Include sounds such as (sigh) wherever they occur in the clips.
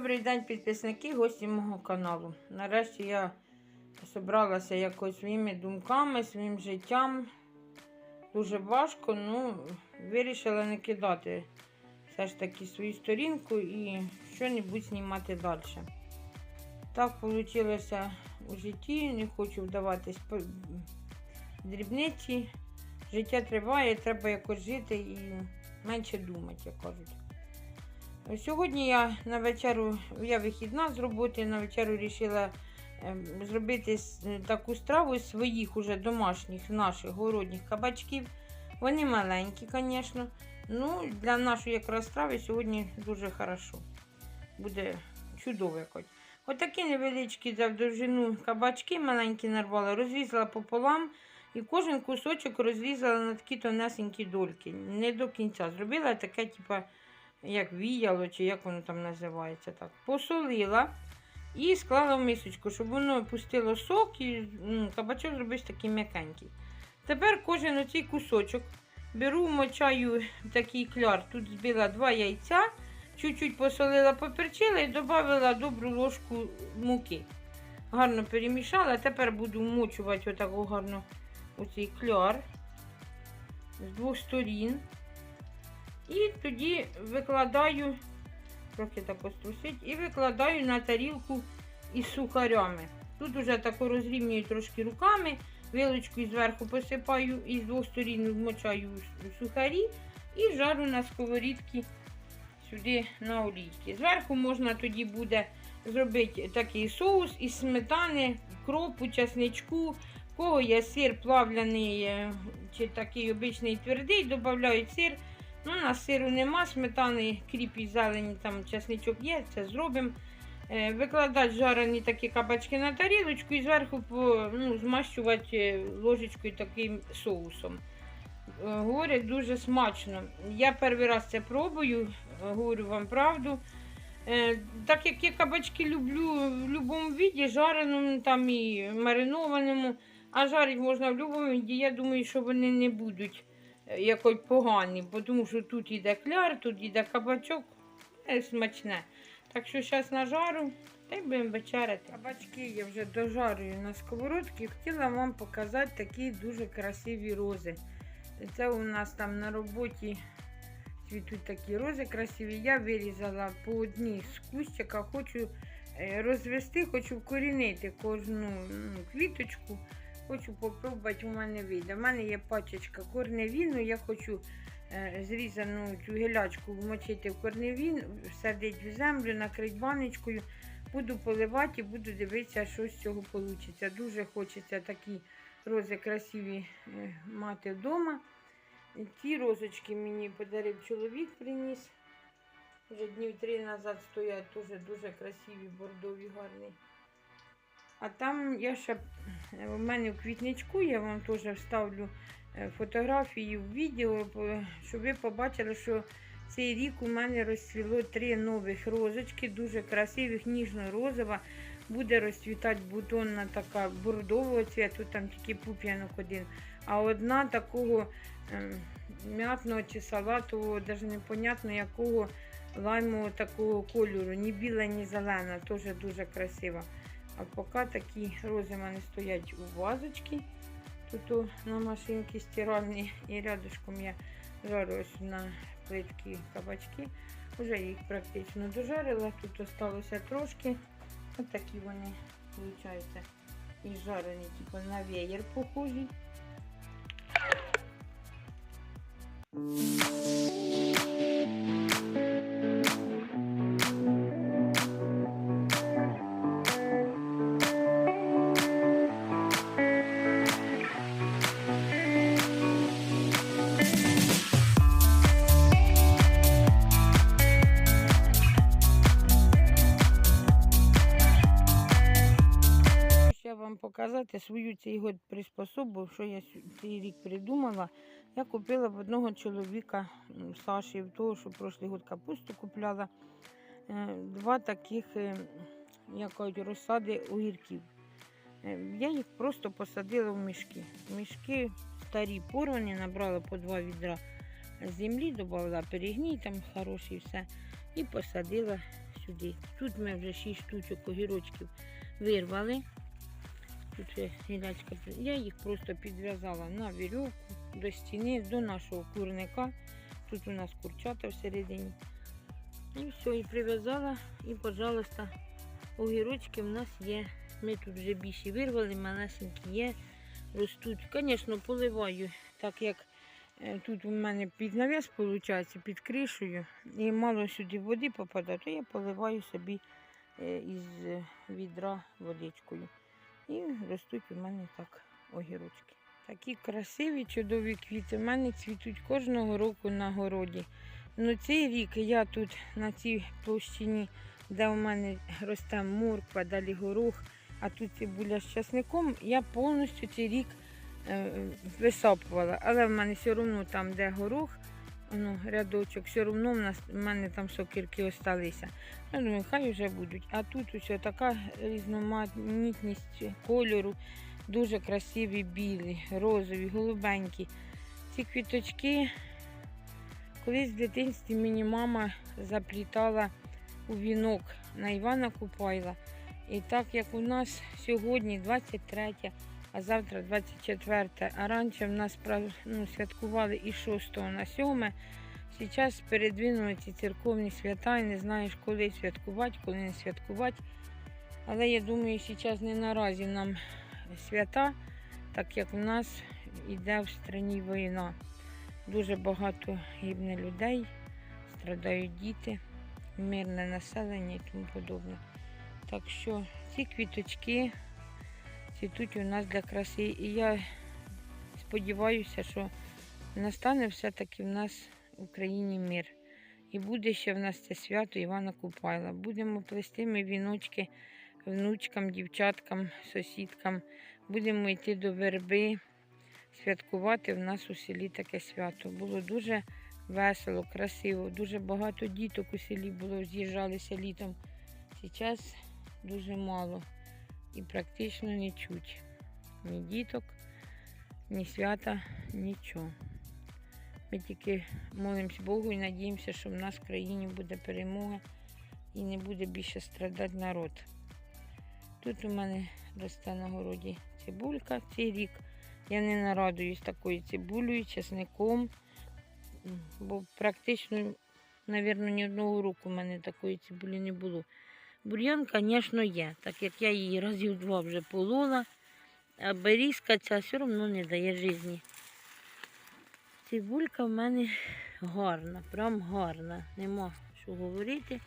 Добрий день, підписники, гості мого каналу. Нарешті я зібралася якось своїми думками, своїм життям. Дуже важко, ну, вирішила не кидати все ж таки свою сторінку і що-небудь знімати далі. Так вийшло у житті, не хочу вдаватись в дрібниці. Життя триває, треба якось жити і менше думати, як кажуть. Сьогодні я на вечерю, я вихідна з роботи, на вечерю вирішила зробити таку страву з своїх уже домашніх, наших городніх кабачків. Вони маленькі, звісно. Ну, для нашої якраз страви сьогодні дуже хорошо. Буде чудово якось. Отакі невеличкі завдовжину кабачки маленькі нарвала, розрізала пополам і кожен кусочок розрізала на такі тонесенькі дольки. Не до кінця. Зробила таке, типа як віяло, чи як воно там називається так. Посолила і склала в мисочку, щоб воно пустило сок і ну, кабачок зробився такий м'якенький. Тепер кожен оцей кусочок беру, мочаю такий кляр. Тут збила два яйця, чуть-чуть посолила, поперчила і додала добру ложку муки. Гарно перемішала. Тепер буду вмочувати отаку гарно оцей кляр з двох сторін. І тоді викладаю, трохи так острусить, і викладаю на тарілку із сухарями. Тут уже тако розрівнюю трошки руками, вилочкою зверху посипаю і з двох сторін вмочаю сухарі і жару на сковорідці сюди на олійки. Зверху можна тоді буде зробити такий соус із сметани, кропу, часничку. Кого є сир плавляний е, чи такий обичний твердий, додають сир. Ну, у нас сиру нема, сметани, кріп зелені, там чесничок є, це зробимо. Е, викладати жарені такі кабачки на тарілочку і зверху ну, змащувати е, ложечкою таким соусом. Е, Говорять, дуже смачно. Я перший раз це пробую, говорю вам правду. Так як я кабачки люблю в будь-якому віді, жареному там і маринованому, а жарити можна в будь-якому віді, я думаю, що вони не будуть якось погані, бо тому що тут іде кляр, тут іде кабачок, е, смачне. Так що зараз нажару та й будемо вечеряти. Кабачки я вже дожарюю на сковородці. Хотіла вам показати такі дуже красиві рози. Це у нас там на роботі цвітуть такі рози красиві. Я вирізала по одній з кущика, хочу е, розвести, хочу вкорінити кожну ну, квіточку. Хочу попробувати, у мене вийде. У мене є пачечка корневіну, я хочу е, зрізану цю гілячку вмочити в корневін, всадити в землю, накрити баночкою. Буду поливати і буду дивитися, що з цього вийде. Дуже хочеться такі рози красиві е, мати вдома. Ті розочки мені подарив чоловік, приніс. Вже днів три назад стоять, теж дуже красиві, бордові, гарні. А там я ще у мене в квітничку, я вам теж вставлю е, фотографії в відео, щоб ви побачили, що цей рік у мене розцвіло три нових розочки, дуже красивих, ніжно-розова. Буде розцвітати бутонна така бордового цвіту, там тільки пуп'янок один. А одна такого ем, м'ятного чи салатового, навіть непонятно якого лаймового такого кольору, ні біла, ні зелена, теж дуже красива. А поки такі рози в мене стоять у вазочці. Тут на машинці стиральній і рядышком я жарю ось на плитки кабачки. Вже їх практично дожарила. Тут залишилося трошки. Ось такі вони, виходить, і жарені, типу на веєр похожі. Показати свою цей год приспособу, що я цей рік придумала. Я купила в одного чоловіка Саші, в того, що прошлий год капусту купляла. е, Два таких, е, як кажуть, розсади огірків. Е, Я їх просто посадила в мішки. Мішки старі порвані, набрала по два відра землі, додала перегній там хороший все. І посадила сюди. Тут ми вже 6 штучок огірочків вирвали. Тут ще. Я їх просто підв'язала на вірьовку до стіни, до нашого курника. Тут у нас курчата всередині. І все, і прив'язала. І, пожалуйста, огірочки в нас є. Ми тут вже більше вирвали, малесенькі є, ростуть. Звісно, поливаю, так як е, тут у мене під навіс, виходить, під кришею, і мало сюди води попадає, то я поливаю собі е, із е, відра водичкою. І ростуть у мене так огірочки. Такі красиві, чудові квіти. У мене цвітуть кожного року на городі. Ну, цей рік я тут на цій площині, де у мене росте морква, далі горох, а тут цибуля з часником, я повністю цей рік е, висапувала. Але в мене все одно там, де горох, ну, рядочок, все одно в, нас, в мене там сокирки осталися. Я думаю, хай вже будуть. А тут усе така різноманітність кольору, дуже красиві, білі, розові, голубенькі. Ці квіточки колись в дитинстві мені мама заплітала у вінок на Івана Купайла. І так як у нас сьогодні 23, а завтра 24, а раніше в нас ну, святкували і 6 на 7, зараз передвинули ці церковні свята і не знаєш, коли святкувати, коли не святкувати. Але я думаю, зараз не наразі нам свята, так як у нас йде в країні війна. Дуже багато гибне людей, страдають діти, мирне населення і тому подобне. Так що ці квіточки цвітуть у нас для краси. І я сподіваюся, що настане все-таки в нас в Україні мир. І буде ще в нас це свято Івана Купайла. Будемо плести ми віночки внучкам, дівчаткам, сусідкам. Будемо йти до верби, святкувати в нас у селі таке свято. Було дуже весело, красиво, дуже багато діток у селі було, з'їжджалися літом. Зараз дуже мало і практично не чуть. Ні діток, ні свята, нічого. Ми тільки молимось Богу і надіємося, що в нас в країні буде перемога і не буде більше страдати народ. Тут у мене росте на городі цибулька цей рік. Я не нарадуюсь такою цибулею, чесником, бо практично, мабуть, ні одного року в мене такої цибулі не було. Бур'ян, звісно, є, так як я її разів два вже полола, а берізка ця все одно не дає житті. Цибулька в мене гарна, прям гарна. Нема що говорити.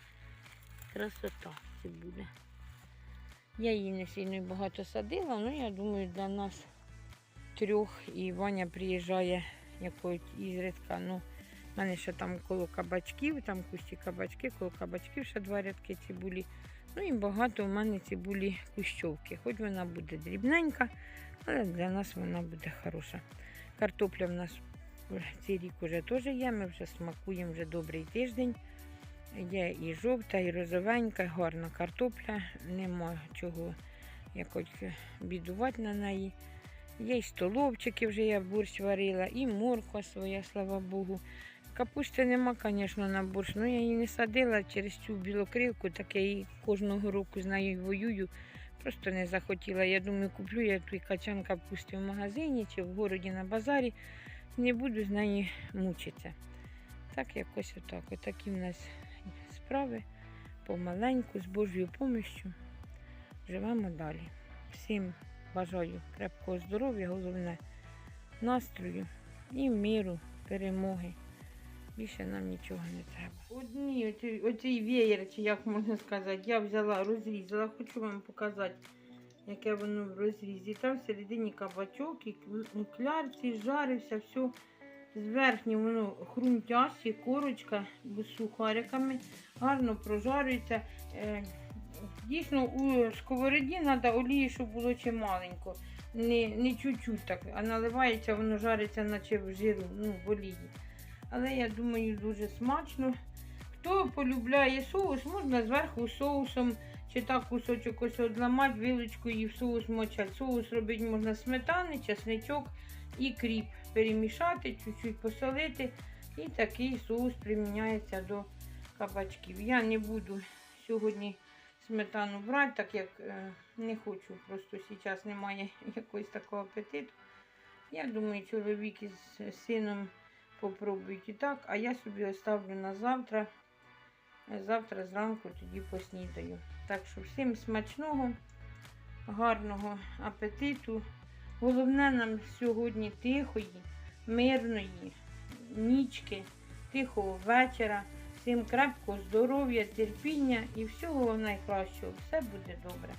Красота цибуля. Я її не сильно багато садила, але я думаю, для нас трьох і Ваня приїжджає якось ізредка. Ну, в мене ще там коло кабачків, там кусті кабачки, коло кабачків ще два рядки цибулі. Ну і багато в мене цибулі кущовки. Хоч вона буде дрібненька, але для нас вона буде хороша. Картопля в нас цей рік вже теж є, ми вже смакуємо вже добрий тиждень. Є і жовта, і розовенька, гарна картопля, нема чого якось бідувати на неї. Є й столовчики, вже я борщ варила, і морква своя, слава Богу. Капусти нема, звісно, на борщ. Ну я її не садила через цю білокрилку, так я її кожного року з нею воюю. Просто не захотіла. Я думаю, куплю я той качан капусти в магазині чи в городі на базарі. Не буду з нею мучитися. Так якось отак. Отакі в нас справи помаленьку, з Божою помощю. Живемо далі. Всім бажаю крепкого здоров'я, головне настрою і миру, перемоги. Більше нам нічого не треба. Одні, оці, оцей веєр, чи як можна сказати, я взяла, розрізала, хочу вам показати, яке воно в розрізі. Там всередині кабачок, і клярці жарився, все зверхні воно хрумтяще, корочка з сухариками, гарно прожарюється. Е, Дійсно, у сковороді треба олії, щоб було чималенько. Не, не чуть-чуть так, а наливається, воно жариться, наче в жиру, ну, в олії. Але я думаю, дуже смачно. Хто полюбляє соус, можна зверху соусом чи так кусочок ось одламати, вилочкою і в соус мочати. Соус робити можна сметани, чесничок і кріп. Перемішати, чуть-чуть посолити. І такий соус приміняється до кабачків. Я не буду сьогодні сметану брати, так як е, не хочу, просто зараз немає (laughs) якогось такого апетиту. Я думаю, чоловік із сином попробують і так, а я собі оставлю на завтра. Завтра зранку тоді поснідаю. Так що всім смачного, гарного апетиту. Головне нам сьогодні тихої, мирної нічки, тихого вечора. Всім крепкого здоров'я, терпіння і всього найкращого. Все буде добре.